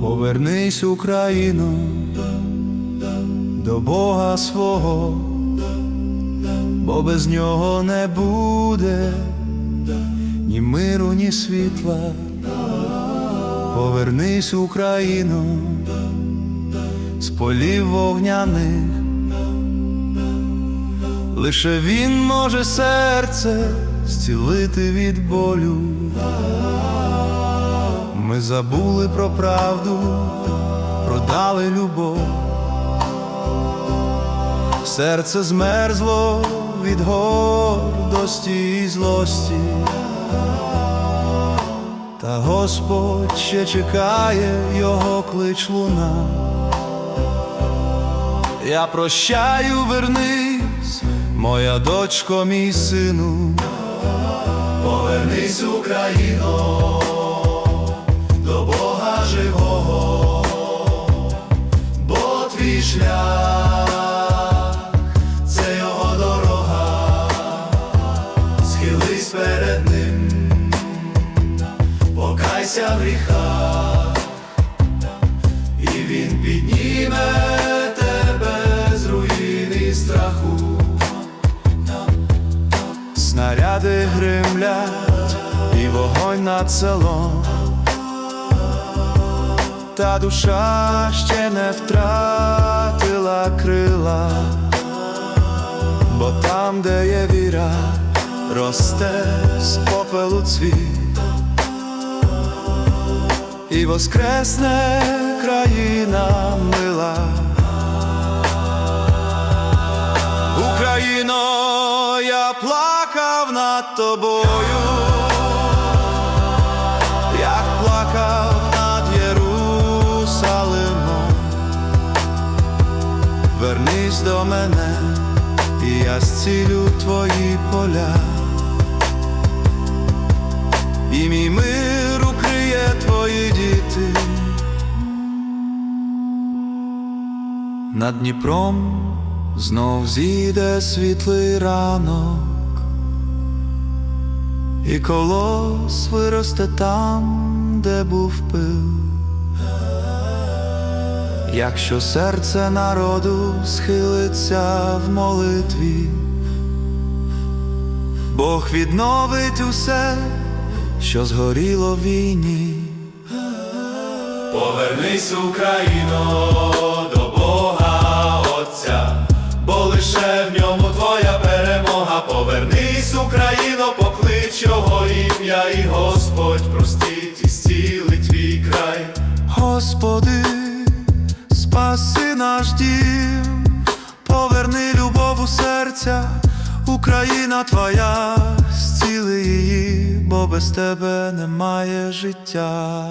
Повернись, Україно, до Бога свого, бо без нього не буде ні миру, ні світла. Повернись, Україно, з полів вогняних, лише він може серце зцілити від болю. Ми забули про правду, продали любов. Серце змерзло від гордості і злості. Та Господь ще чекає його клич луна. Я прощаю, вернись, моя дочко, мій сину. Повернись, Україно, до Бога живого, бо твій шлях це його дорога, схились перед ним, покайся в гріхах, і він підніме вогонь над селом, та душа ще не втратила крила, бо там, де є віра, росте з попелу цвіт, і воскресне країна мила. Україно, я плакав над тобою, плакав над Єрусалимом. Вернись до мене, і я зцілю твої поля. І мій мир укриє твої діти. Над Дніпром знов зійде світлий ранок, і колос виросте там, де був пил. Якщо серце народу схилиться в молитві, Бог відновить усе, що згоріло в війні. Повернись, Україно, до Бога Отця, бо лише в ньому його і Господь простить і зцілить твій край. Господи, спаси наш дім, поверни любов у серця, Україна твоя, зціли її, бо без тебе немає життя.